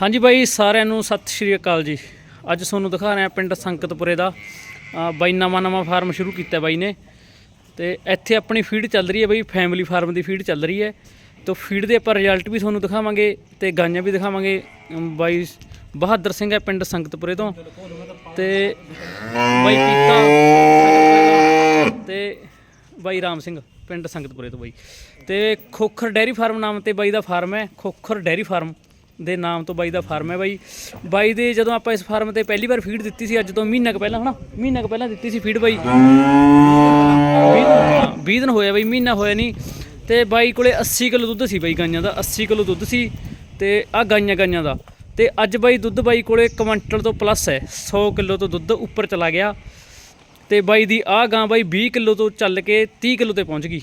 ਹਾਂਜੀ ਬਾਈ, ਸਾਰਿਆਂ ਨੂੰ ਸਤਿ ਸ਼੍ਰੀ ਅਕਾਲ ਜੀ। ਅੱਜ ਤੁਹਾਨੂੰ ਦਿਖਾ ਰਹੇ ਹਾਂ ਪਿੰਡ ਸੰਕਤਪੁਰੇ ਦਾ। ਬਾਈ, ਨਵਾਂ ਨਵਾਂ ਫਾਰਮ ਸ਼ੁਰੂ ਕੀਤਾ ਬਾਈ ਨੇ। ਤੇ ਇੱਥੇ ਆਪਣੀ ਫੀਡ ਚੱਲ ਰਹੀ ਹੈ ਬਾਈ ਫੈਮਿਲੀ ਫਾਰਮ ਦੀ ਫੀਡ ਚੱਲ ਰਹੀ ਹੈ। ਤੋਂ ਫੀਡ ਦੇ ਆਪਾਂ ਰਿਜ਼ਲਟ ਵੀ ਤੁਹਾਨੂੰ ਦਿਖਾਵਾਂਗੇ ਤੇ ਗਾਈਆਂ ਵੀ ਦਿਖਾਵਾਂਗੇ। ਬਾਈ, ਬਹਾਦਰ ਸਿੰਘ ਹੈ ਪਿੰਡ ਸੰਗਤਪੁਰੇ ਤੋਂ। ਤੇ ਬਾਈ ਪੀਤਾ ਤੇ ਬਾਈ ਰਾਮ ਸਿੰਘ ਪਿੰਡ ਸੰਗਤਪੁਰੇ ਤੋਂ ਬਾਈ। ਤੇ ਖੋਖਰ ਡੈਰੀ ਫਾਰਮ ਨਾਮ ਤੇ ਬਾਈ ਦਾ ਫਾਰਮ ਹੈ। Khokhar dairy farm. ਦੇ ਨਾਮ ਤੋਂ ਬਾਈ ਦਾ ਫਾਰਮ ਹੈ ਬਾਈ। ਬਾਈ ਦੇ ਜਦੋਂ ਆਪਾਂ ਇਸ ਫਾਰਮ ਤੇ ਪਹਿਲੀ ਵਾਰ ਫੀਡ ਦਿੱਤੀ ਸੀ, ਅੱਜ ਤੋਂ ਮਹੀਨਾ ਕੁ ਪਹਿਲਾਂ, ਹਨਾ? ਮਹੀਨਾ ਕੁ ਪਹਿਲਾਂ ਦਿੱਤੀ ਸੀ ਫੀਡ ਬਾਈ। 20 ਦਿਨ ਹੋਇਆ ਬਾਈ, ਮਹੀਨਾ ਹੋਇਆ ਨਹੀਂ। ਤੇ ਬਾਈ ਕੋਲੇ 80 ਕਿਲੋ ਦੁੱਧ ਸੀ ਬਾਈ ਗਾਈਆਂ ਦਾ 80 ਕਿਲੋ ਦੁੱਧ ਸੀ ਤੇ ਆ ਗਾਈਆਂ ਗਾਈਆਂ ਦਾ। ਤੇ ਅੱਜ ਬਾਈ ਦੁੱਧ ਬਾਈ ਕੋਲੇ ਕੁਇੰਟਲ ਤੋਂ ਪਲੱਸ ਹੈ 100 ਕਿਲੋ ਤੋਂ ਦੁੱਧ ਉੱਪਰ ਚਲਾ ਗਿਆ। ਤੇ ਬਾਈ ਦੀ ਆਹ ਗਾਂ ਬਾਈ 20 ਕਿਲੋ ਤੋਂ ਚੱਲ ਕੇ 30 ਕਿਲੋ ਤੇ ਪਹੁੰਚ ਗਈ।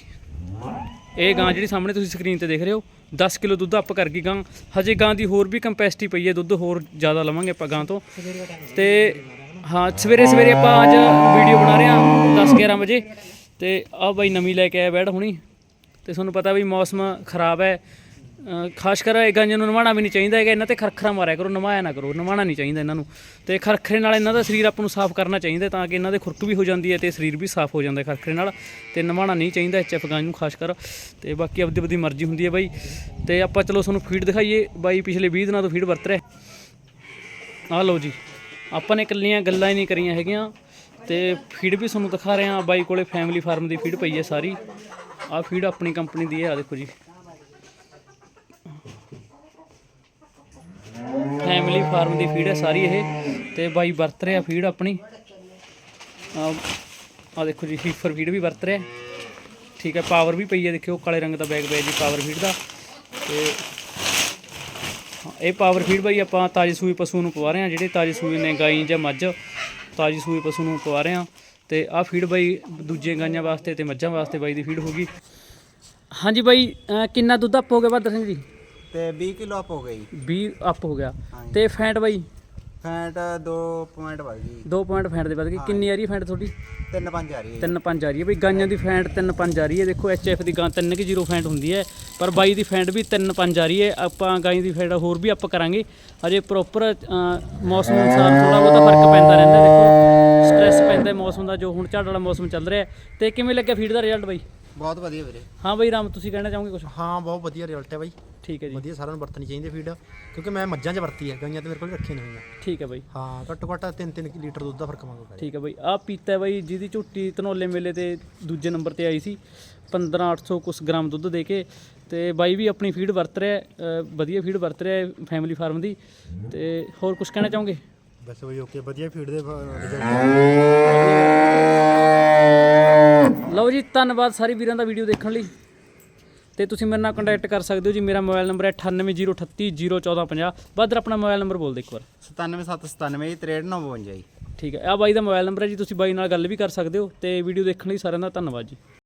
ਇਹ ਗਾਂ ਜਿਹੜੀ ਸਾਹਮਣੇ ਤੁਸੀਂ ਸਕਰੀਨ ਤੇ ਦੇਖ ਰਹੇ ਹੋ 10 ਕਿਲੋ ਦੁੱਧ ਅਪ ਕਰ ਗਈ ਗਾਂ, ਹਜੇ ਗਾਂ ਦੀ ਹੋਰ ਵੀ ਕੰਪੈਸਿਟੀ ਪਈ ਹੈ, ਦੁੱਧ ਹੋਰ ਜ਼ਿਆਦਾ ਲਵਾਂਗੇ ਆਪਾਂ ਗਾਂ ਤੋਂ। ਤੇ ਹਾਂ, ਸਵੇਰੇ ਸਵੇਰੇ ਆਪਾਂ ਅੱਜ ਵੀਡੀਓ ਬਣਾ ਰਹੇ ਹਾਂ 10 11 ਵਜੇ। ਤੇ ਆਹ ਬਾਈ ਨਵੀਂ ਲੈ ਕੇ ਆਇਆ ਬੈਡ ਹੁਣੀ। ਤੇ ਤੁਹਾਨੂੰ ਪਤਾ ਵੀ ਮੌਸਮ ਖਰਾਬ ਹੈ ਖਾਸ ਕਰ ਇਹ ਗਾਂਆਂ ਨੂੰ ਨਵਾਉਣਾ ਵੀ ਨਹੀਂ ਚਾਹੀਦਾ ਹੈਗਾ, ਇਹਨਾਂ ਤੇ ਖਰਖਰਾ ਮਾਰਿਆ ਕਰੋ ਨਵਾਇਆ ਨਾ ਕਰੋ ਨਵਾਉਣਾ ਨਹੀਂ ਚਾਹੀਦਾ ਇਹਨਾਂ ਨੂੰ। ਤੇ ਖਰਖਰੇ ਨਾਲ ਇਹਨਾਂ ਦਾ ਸਰੀਰ ਆਪਾਂ ਨੂੰ ਸਾਫ਼ ਕਰਨਾ ਚਾਹੀਦਾ ਤਾਂ ਕਿ ਇਹਨਾਂ ਦੇ ਖੁਰਕ ਵੀ ਹੋ ਜਾਂਦੀ ਹੈ ਤੇ ਸਰੀਰ ਵੀ ਸਾਫ਼ ਹੋ ਜਾਂਦਾ ਖਰਖਰੇ ਨਾਲ। ਤੇ ਨਵਾਉਣਾ ਨਹੀਂ ਚਾਹੀਦਾ ਐਚਐਫ ਗਾਂ ਨੂੰ ਖਾਸ ਕਰ। ਤੇ ਬਾਕੀ ਆਪਦੀ ਆਪਦੀ ਮਰਜ਼ੀ ਹੁੰਦੀ ਹੈ ਬਾਈ। ਤੇ ਆਪਾਂ ਚਲੋ ਤੁਹਾਨੂੰ ਫੀਡ ਦਿਖਾਈਏ। ਬਾਈ ਪਿਛਲੇ 20 ਦਿਨਾਂ ਤੋਂ ਫੀਡ ਵਰਤ ਰਿਹਾ। ਆ ਲਓ ਜੀ। ਆਪਾਂ ਨੇ ਇਕੱਲੀਆਂ ਗੱਲਾਂ ਹੀ ਨਹੀਂ ਕਰੀਆਂ ਹੈਗੀਆਂ। ਤੇ ਫੀਡ ਵੀ ਤੁਹਾਨੂੰ ਦਿਖਾ ਰਹੇ। ਹਾਂ ਬਾਈ ਕੋਲੇ ਫੈਮਿਲੀ ਫਾਰਮ ਦੀ ਫੀਡ ਪਈ ਹੈ ਸਾਰੀ। ਆਹ ਫੀਡ ਆਪਣੀ ਕੰਪਨੀ ਦੀ ਹੈ ਆ ਦੇਖੋ ਜੀ। ਫੈਮਿਲੀ ਫਾਰਮ ਦੀ ਫੀਡ ਹੈ ਸਾਰੀ ਇਹ। ਤੇ ਬਾਈ ਵਰਤ ਰਿਹਾ ਫੀਡ ਆਪਣੀ। ਆ ਦੇਖੋ ਜੀ, ਹੀਫਰ ਫੀਡ ਵੀ ਵਰਤ ਰਿਹਾ। ਠੀਕ ਹੈ ਪਾਵਰ ਵੀ ਪਈ ਹੈ, ਦੇਖਿਓ, ਕਾਲੇ ਰੰਗ ਦਾ ਬੈਗ ਪਿਆ ਜੀ ਪਾਵਰ ਫੀਡ ਦਾ। ਤੇ ਇਹ ਪਾਵਰ ਫੀਡ ਬਾਈ ਆਪਾਂ ਤਾਜੀ ਸੂਈ ਪਸ਼ੂ ਨੂੰ ਪਵਾ ਰਹੇ ਹਾਂ, ਜਿਹੜੇ ਤਾਜੀ ਸੂਈ ਨੇ ਗਾਈ ਜਾਂ ਮੱਝ, ਤਾਜੀ ਸੂਈ ਪਸ਼ੂ ਨੂੰ ਪਵਾ ਰਹੇ ਹਾਂ। ਤੇ ਆਹ ਫੀਡ ਬਾਈ ਦੂਜੇ ਗਾਈਆਂ ਵਾਸਤੇ ਤੇ ਮੱਝਾਂ ਵਾਸਤੇ ਬਾਈ ਦੀ ਫੀਡ ਹੋਗੀ ਹਾਂਜੀ ਬਾਈ ਕਿੰਨਾ ਦੁੱਧ ਅਪ ਗਿਆ, ਬਹਾਦਰ ਸਿੰਘ ਜੀ? ਤੇ 20 ਕਿਲੋ ਅਪ ਹੋ ਗਈ। 20 ਅਪ ਹੋ ਗਿਆ। ਹਾਂਜੀ। ਤੇ ਫੈਂਟ ਬਾਈ? ਫੈਂਟ 2 ਪੁਆਇੰਟ ਵੱਧ ਗਈ। 2 ਪੁਆਇੰਟ ਫੈਂਟ ਦੇ ਵੱਧ ਗਈ। ਕਿੰਨੀ ਆ ਰਹੀ ਹੈ ਫੈਂਟ ਤੁਹਾਡੀ? 3 5 ਆ ਰਹੀ ਹੈ 3 5 ਆ ਰਹੀ ਹੈ। ਬਈ ਗਾਈਆਂ ਦੀ ਫੈਂਟ 3 5 ਆ ਰਹੀ ਹੈ। ਦੇਖੋ ਐਚਐਫ ਦੀ ਗਾਂ 3 ਕਿ 0 ਫੈਂਟ ਹੁੰਦੀ ਹੈ। ਪਰ ਬਾਈ ਦੀ ਫੈਂਟ ਵੀ 3 5 ਆ ਰਹੀ ਹੈ। ਆਪਾਂ ਗਾਈ ਦੀ ਫੈਂਟ ਹੋਰ ਵੀ ਅਪ ਕਰਾਂਗੇ। ਅਜੇ ਪ੍ਰੋਪਰ ਮੌਸਮ ਅਨੁਸਾਰ ਥੋੜਾ ਬਹੁਤਾ ਫ਼ਰਕ ਪੈਂਦਾ ਰਹਿੰਦਾ ਦੇਖੋ ਸਟ੍ਰੈਸ ਪੈਂਦਾ ਹੈ ਮੌਸਮ ਦਾ ਜੋ ਹੁਣ ਝੜ ਵਾਲਾ ਮੌਸਮ ਚੱਲ ਰਿਹਾ ਹੈ। ਤੇ ਕਿਵੇਂ ਲੱਗਿਆ ਫੀਡ ਦਾ ਰਿਜ਼ਲਟ ਬਾਈ? ਬਹੁਤ ਵਧੀਆ ਵੀਰੇ। ਹਾਂ ਬਾਈ ਰਾਮ ਤੁਸੀਂ ਕਹਿਣਾ ਚਾਹੋਗੇ ਕੁਝ ਹਾਂ ਬਹੁਤ ਵਧੀਆ ਰਿਜ਼ਲਟ ਹੈ ਬਾਈ। ਠੀਕ ਹੈ ਜੀ। ਵਧੀਆ ਸਾਰਿਆਂ ਨੂੰ ਵਰਤਣੀ ਚਾਹੀਦੀ ਫੀਡ ਕਿਉਂਕਿ ਮੈਂ ਮੱਝਾਂ 'ਚ ਵਰਤੀ ਹੈ ਗਾਈਆਂ ਤੇ ਮੇਰੇ ਕੋਲ ਰੱਖੀਆਂ ਨਹੀਂ ਹੋਈਆਂ। ਠੀਕ ਹੈ ਬਾਈ। ਹਾਂ ਘੱਟੋ ਘੱਟ 3-3 ਲੀਟਰ ਦੁੱਧ ਦਾ ਫ਼ਰਕ ਮੰਗਦਾ ਠੀਕ ਹੈ ਬਾਈ। ਆ ਪੀਤਾ ਹੈ ਬਾਈ ਜਿਹਦੀ ਝੋਟੀ ਧਨੌਲੇ ਮੇਲੇ ਤੇ ਦੂਜੇ ਨੰਬਰ ਤੇ ਆਈ ਸੀ 15800 ਕੁਸ ਗ੍ਰਾਮ ਦੁੱਧ ਦੇ ਕੇ। ਤੇ ਬਾਈ ਵੀ ਆਪਣੀ ਫੀਡ ਵਰਤ ਰਿਹਾ ਹੈ, ਵਧੀਆ ਫੀਡ ਵਰਤ ਰਿਹਾ ਹੈ ਫੈਮਿਲੀ ਫਾਰਮ ਦੀ। ਤੇ ਹੋਰ ਕੁਝ ਕਹਿਣਾ ਚਾਹੋਗੇ? ਬਸ ਬਾਈ ਓਕੇ ਵਧੀਆ ਫੀਡ ਦੇ ਰਿਜ਼ਲਟ ਲਓ ਜੀ ਧੰਨਵਾਦ ਸਾਰੇ ਵੀਰਾਂ ਦਾ ਵੀਡੀਓ ਦੇਖਣ ਲਈ। ਤੇ ਤੁਸੀਂ ਮੇਰੇ ਨਾਲ ਕੰਟੈਕਟ ਕਰ ਸਕਦੇ ਹੋ ਜੀ। ਮੇਰਾ ਮੋਬਾਈਲ ਨੰਬਰ ਹੈ 9803801450 ਬਾਦਰ ਆਪਣਾ ਮੋਬਾਈਲ ਨੰਬਰ ਬੋਲ ਦੇ ਇੱਕ ਵਾਰ। 97797 6392 ਜੀ। ਠੀਕ ਹੈ। ਆ ਬਾਈ ਦਾ ਮੋਬਾਈਲ ਨੰਬਰ ਹੈ ਜੀ। ਤੁਸੀਂ ਬਾਈ ਨਾਲ ਗੱਲ ਵੀ ਕਰ ਸਕਦੇ ਹੋ। ਤੇ ਵੀਡੀਓ ਦੇਖਣ ਲਈ ਸਾਰਿਆਂ ਦਾ ਧੰਨਵਾਦ ਜੀ।